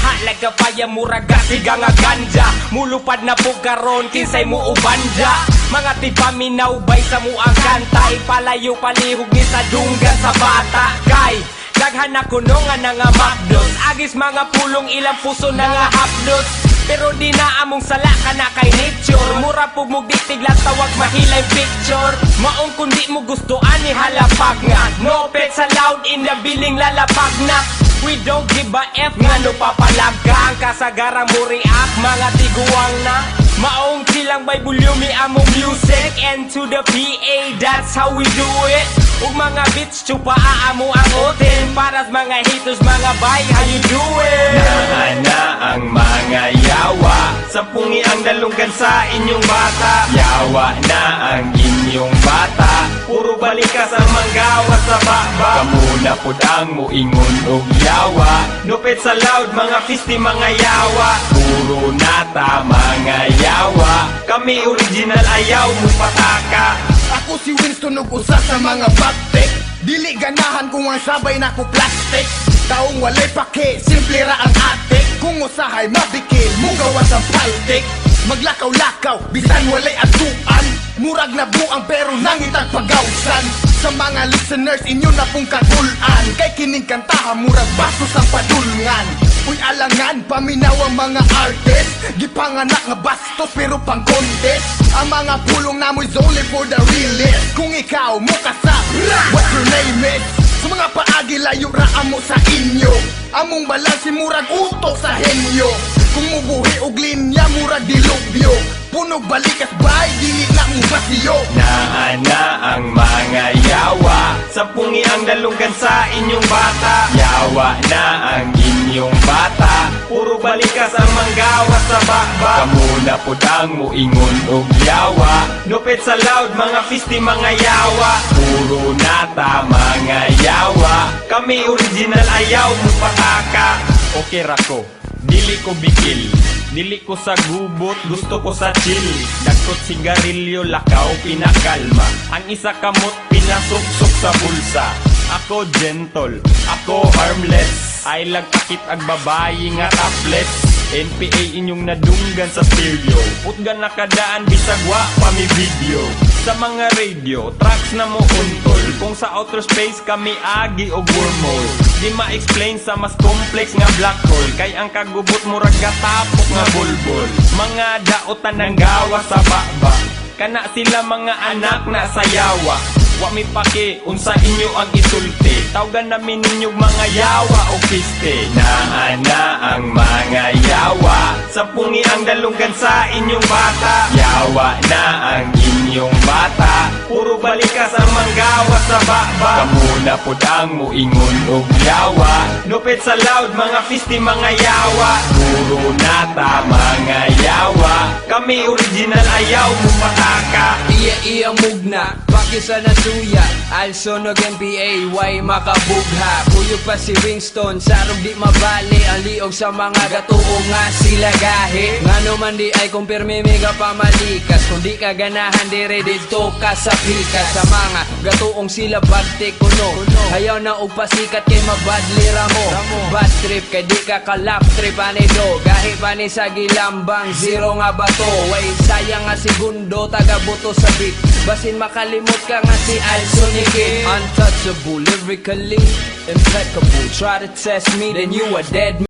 Hot like a fire muraga siga nga ganja. Mulupad na po kinsay mo ubanja. Mga tipaminaw bay sa mo ang kanta Ipalayo palihog ni sa dunggan sa bata Kay Daghan na kuno nga na nga makdos Agis mga pulong ilang puso na nga hapdos. Pero di na among sala ka na kay nature. Mura po mo ditigla tawag mahilay picture. Maong kundi mo gusto ani halapag nga. No pet sa loud in the billing lalapag na. We don't give a F nga no papalaga Ang kasagarang mo react mga tiguang na Silang by volume among music And to the PA that's how we do it. Ug mga beats chupa aamo ang oten Para sa mga haters mga bay how you doing na ang mga yawa. Sampungi ang dalunggan sa inyong bata. Yawa na ang inyong bata. Puro balikas ang manggawa sa baba. Kamuna po ang muingon og yawa. Nupit sa loud mga fisti mga yawa. Puro nata mga yawa Kami original ayaw mo pataka. Ako si Winston ug usa sa mga baktek Dili ganahan kung ang sabay na ko plastic. Taong walay pake, simple ra ang atik. Kung usahay mabikil, mugawas ang paltik. Maglakaw-lakaw, bisan walay atuan. Murag na buang pero nangitang pagawsan. Sa mga listeners, inyo na pong kagulan. Kay kining kantahan, murag bastos ang padulngan Uy alangan, paminaw ang mga artist. Gipanganak nga bastos pero pang contest. Ang mga pulong namoy's only for the realest. Kung ikaw mo sa what your name is? Sa mga paagi layo ra amo sa inyo. Among balansi murag utok sa henyo. Kung mubuhi og linya murag dilubyo. Punog balikas bay, dili na mo basiyo Naa na ang mga Sampungi ang dalunggan sa inyong bata. Yawa na ang inyong bata. Puro balikas ang manggawa sa baba Kamuna po ang muingon og yawa. Nupit sa loud mga fisti mga yawa. Puro nata mga yawa. Kami original ayaw mo pataka. Okay rako, dili ko bikil. Dili ko sa gubot, gusto ko sa chill. Dagkot sigarilyo, lakaw, pinakalma. Ang isa kamot, pinasuksok sa bulsa. Ako gentle, ako harmless. Ay lagtakit ag babayi nga topless. NPA inyong nadunggan sa stereo. Putgan nakadaan bisag wa pa mi video. Sa mga radio, tracks na mo untol. Kung sa outer space kami agi og wormhole. Di ma-explain sa mas complex nga black hole. Kay ang kagubot mo ragatapok nga bulbul. Mga daotan ng gawa sa baba. Kana sila mga anak na sayawa Wa mi paki unsa inyo ang isulti? Tawgan namin ninyog mga yawa o kiste Naa na ang mga yawa. Sampungi ang dalunggan sa inyong bata. Yawa na ang inyong bata. Puro balikas ang manggawa sa baba. Kamuna po ang muingon og yawa. Nupit sa loud mga fisti mga yawa. Puro nata mga yawa. Kami original ayaw mo pataka Iya mugna, bakit sa nasuya Alsonog MPA, why makabugha? Puyo pa si Winston, sarong di mabali. Ang liog sa mga gatuo nga sila gahe. Nga naman di ay kumpirme mega pamalikas Kung di ka ganahan dire dito ka sa pikas Sa mga gatuong sila bagte kuno. Hayaw na og pasikat kay mabadli ramo. Bad trip kay di ka kalap trip ani do Gahi pa ni sa gilambang zero nga bato. Way sayang nga segundo taga buto sa beat Basin makalimot ka nga si Alson ni Kid. Untouchable lyrically impeccable. Try to test me then you a dead